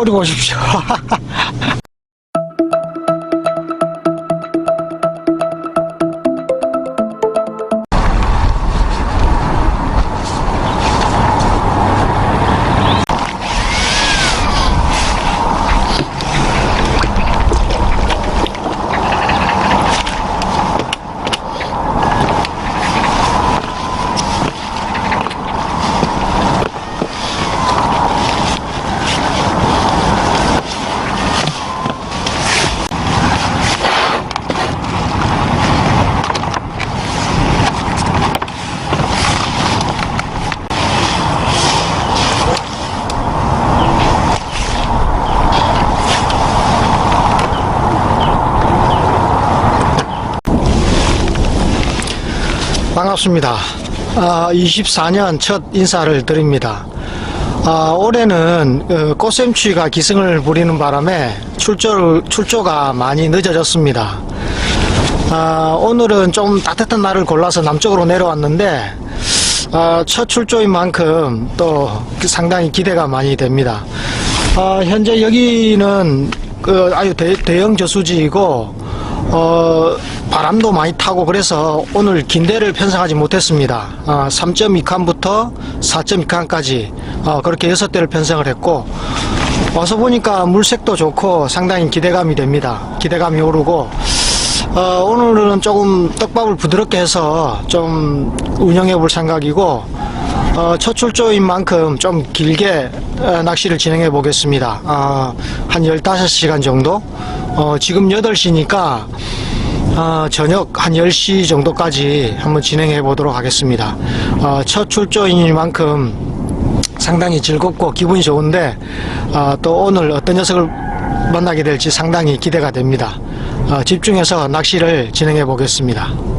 꼬리 보십시오. 반갑습니다. 아, 24년 첫 인사를 드립니다. 아, 올해는 어, 꽃샘추위가 기승을 부리는 바람에 출조, 출조가 많이 늦어졌습니다. 아, 오늘은 좀 따뜻한 날을 골라서 남쪽으로 내려왔는데 아, 첫 출조인 만큼 또 상당히 기대가 많이 됩니다. 아, 현재 여기는 그 아주 대, 대형 저수지이고 어, 바람도 많이 타고 그래서 오늘 긴대를 편성하지 못했습니다. 어, 3.2칸부터 4.2칸까지 어, 그렇게 6대를 편성을 했고 와서 보니까 물색도 좋고 상당히 기대감이 됩니다. 기대감이 오르고 어, 오늘은 조금 떡밥을 부드럽게 해서 좀 운영해 볼 생각이고 어, 첫 출조인 만큼 좀 길게 어, 낚시를 진행해 보겠습니다. 어, 한 15시간 정도? 어, 지금 8시니까 어, 저녁 한 10시 정도까지 한번 진행해 보도록 하겠습니다. 어, 첫 출조인 만큼 상당히 즐겁고 기분이 좋은데 어, 또 오늘 어떤 녀석을 만나게 될지 상당히 기대가 됩니다. 어, 집중해서 낚시를 진행해 보겠습니다.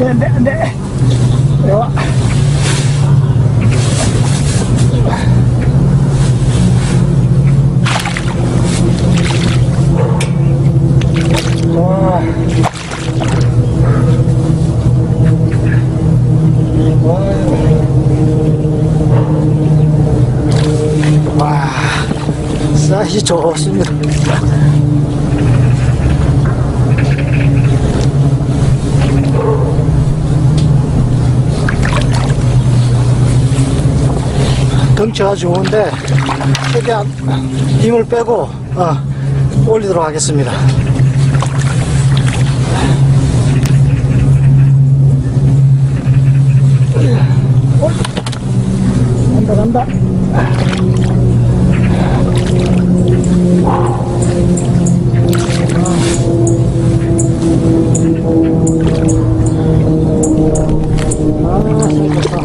안 돼, 안 돼, 안 돼, 안 돼. 와. 와. 와. 사이즈 좋습니다. 덩치가 좋은데 최대한 힘을 빼고 어, 올리도록 하겠습니다. 간다 간다. 아, 재밌다.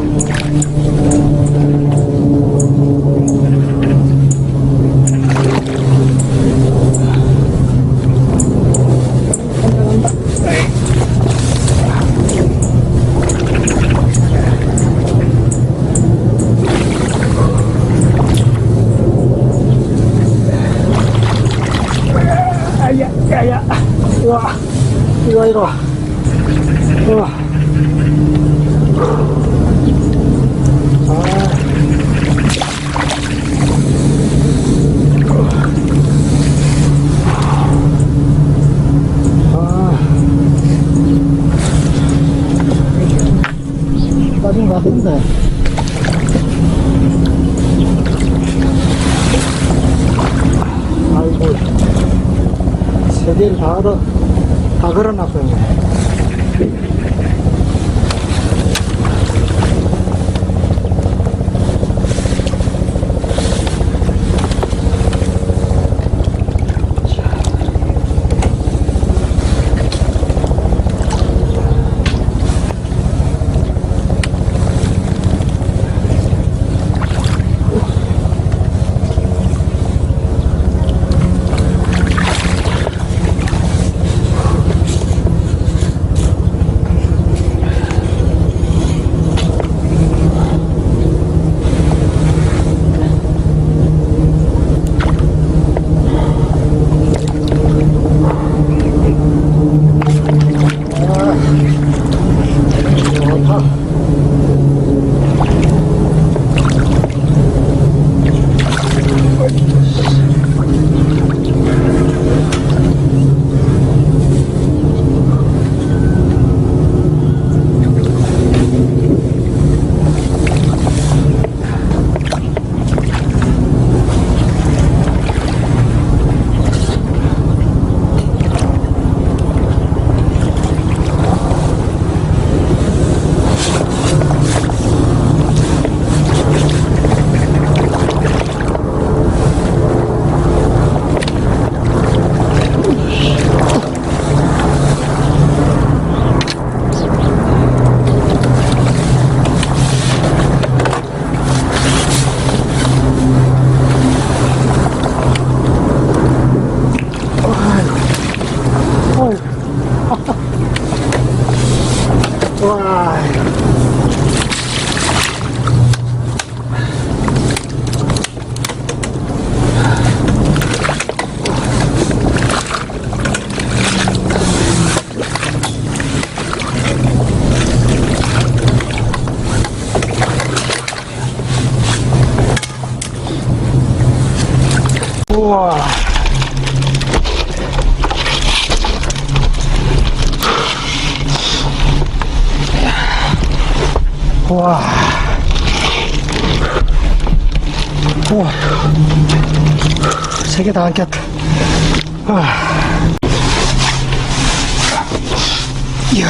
わいろいろ。うわ 빠진 것 같은데 우와. 우와. 우와. 세 개 다 안겼다. 와. 이야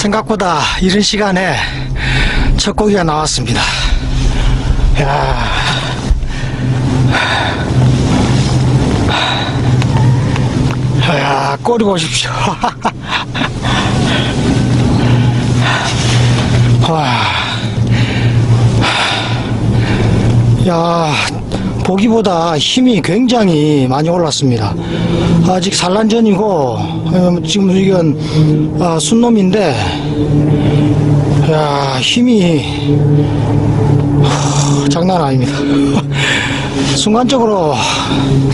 생각보다 이른 시간에 첫 고기가 나왔습니다 야 야, 꼬리 보십시오. 와. 야, 보기보다 힘이 굉장히 많이 올랐습니다. 아직 산란 전이고, 어, 지금 이건, 아, 순놈인데, 야, 힘이, 하, 장난 아닙니다. 순간적으로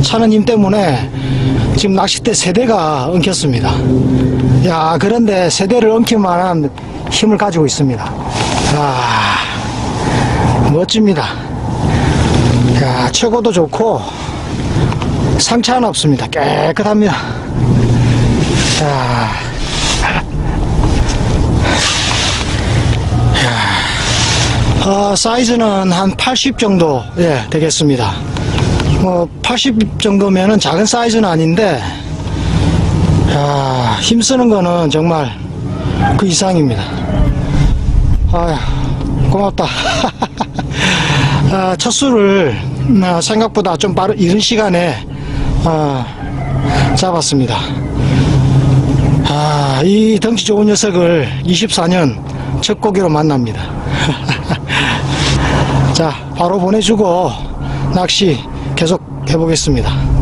차는 힘 때문에 지금 낚싯대 세대가 엉켰습니다. 야, 그런데 세대를 엉킬 만한 힘을 가지고 있습니다. 아, 멋집니다. 야, 최고도 좋고, 상처는 없습니다. 깨끗합니다. 자, 어, 사이즈는 한 80 정도 예, 되겠습니다. 뭐 80 정도면은 작은 사이즈는 아닌데 야, 힘쓰는 거는 정말 그 이상입니다. 아, 고맙다. 아, 첫 술을 아, 생각보다 좀 빠른 이른 시간에 아, 잡았습니다. 아, 이 덩치 좋은 녀석을 24년 첫 고기로 만납니다. 자, 바로 보내주고 낚시 계속 해보겠습니다.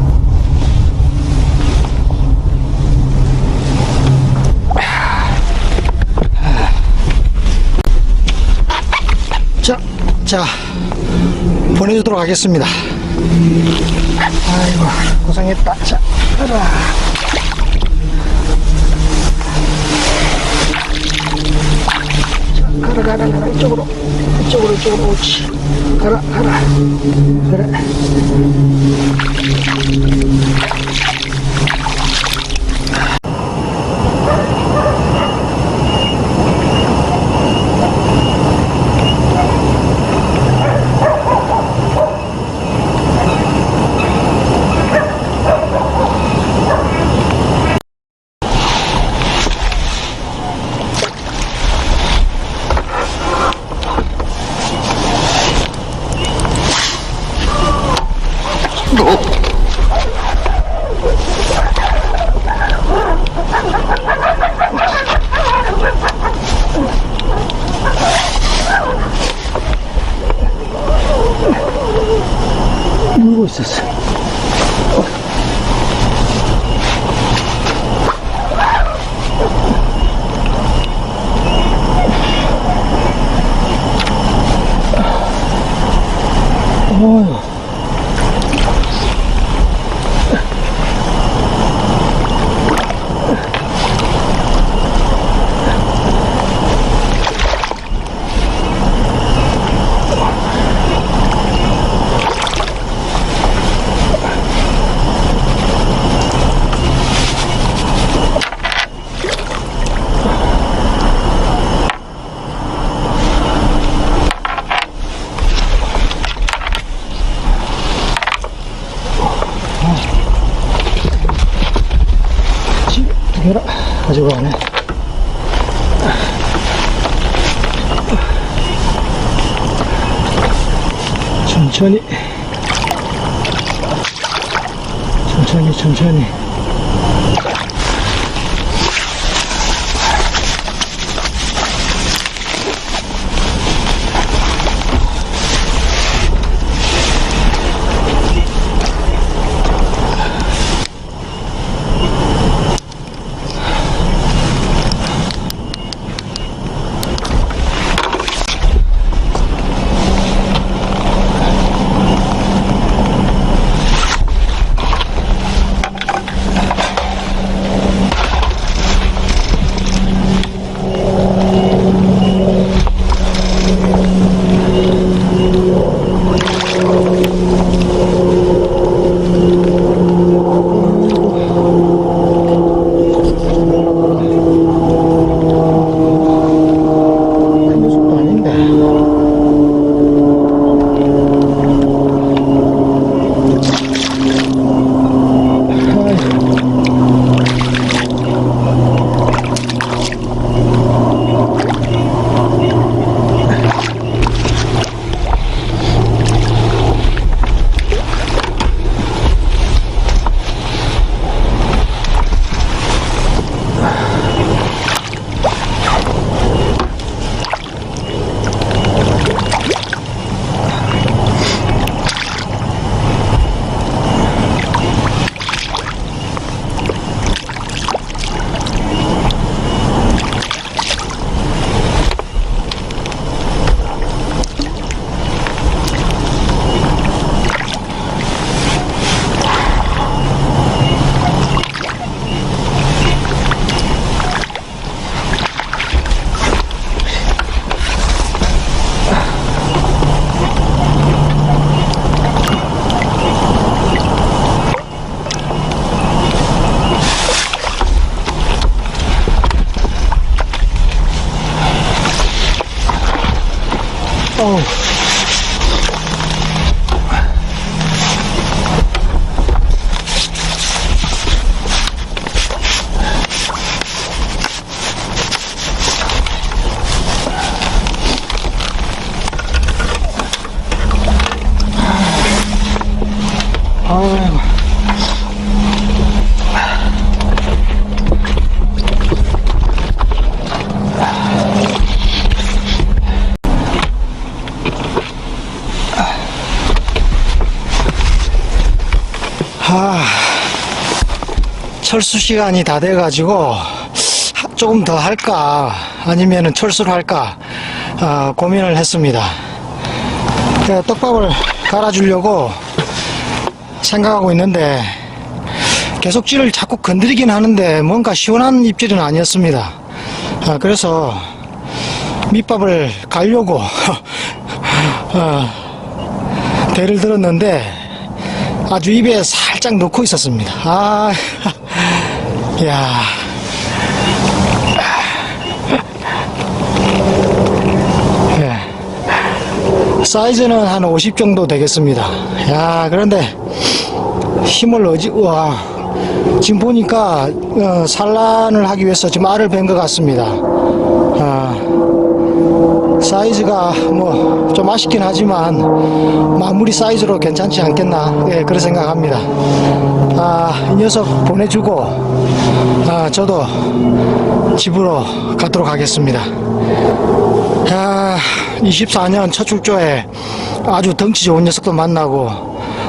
자, 자, 자, 보내주도록 하겠습니다. 아이고, 고생했다. 자, 가라. 자, 가라, 가라, 가라. 이쪽으로. 이쪽으로, 이쪽으로. 옳지. 가라, 가라. 그래. 울고 있었어. 어휴. 집에 두 개라 가지고 가네. 천천히. 천천히, 천천히. 아, 철수 시간이 다 돼가지고 하- 조금 더 할까 아니면은 철수를 할까 아, 고민을 했습니다. 예, 떡밥을 갈아주려고 생각하고 있는데 계속 찌를 자꾸 건드리긴 하는데 뭔가 시원한 입질은 아니었습니다. 아, 그래서 밑밥을 갈려고 어, 대를 들었는데 아주 입에 살짝 넣고 있었습니다. 아, 야. 예. 사이즈는 한 50 정도 되겠습니다. 야, 그런데 힘을 어지, 와. 지금 보니까, 어, 산란을 하기 위해서 지금 알을 벤것 같습니다. 아, 사이즈가 뭐 좀 아쉽긴 하지만 마무리 사이즈로 괜찮지 않겠나 예, 그런 생각합니다. 아, 이 녀석 보내주고 아, 저도 집으로 가도록 하겠습니다. 아, 24년 첫 출조에 아주 덩치 좋은 녀석도 만나고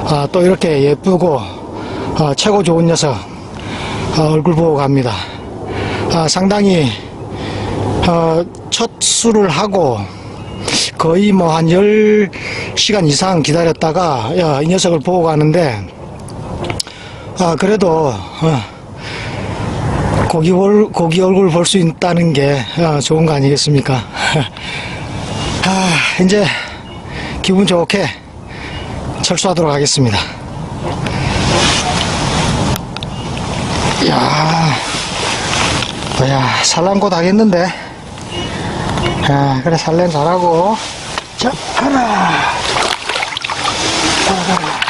아, 또 이렇게 예쁘고 아, 최고 좋은 녀석 아, 얼굴 보고 갑니다. 아, 상당히 어, 첫 술을 하고 거의 뭐 한 10시간 이상 기다렸다가 야, 이 녀석을 보고 가는데 아 그래도 어, 고기, 얼, 고기 얼굴 볼 수 있다는 게 어, 좋은 거 아니겠습니까? 아 이제 기분 좋게 철수하도록 하겠습니다. 야, 야 산란고 하겠는데 아, 그래, 살렘 잘하고. 자, 가라. 가라, 가라.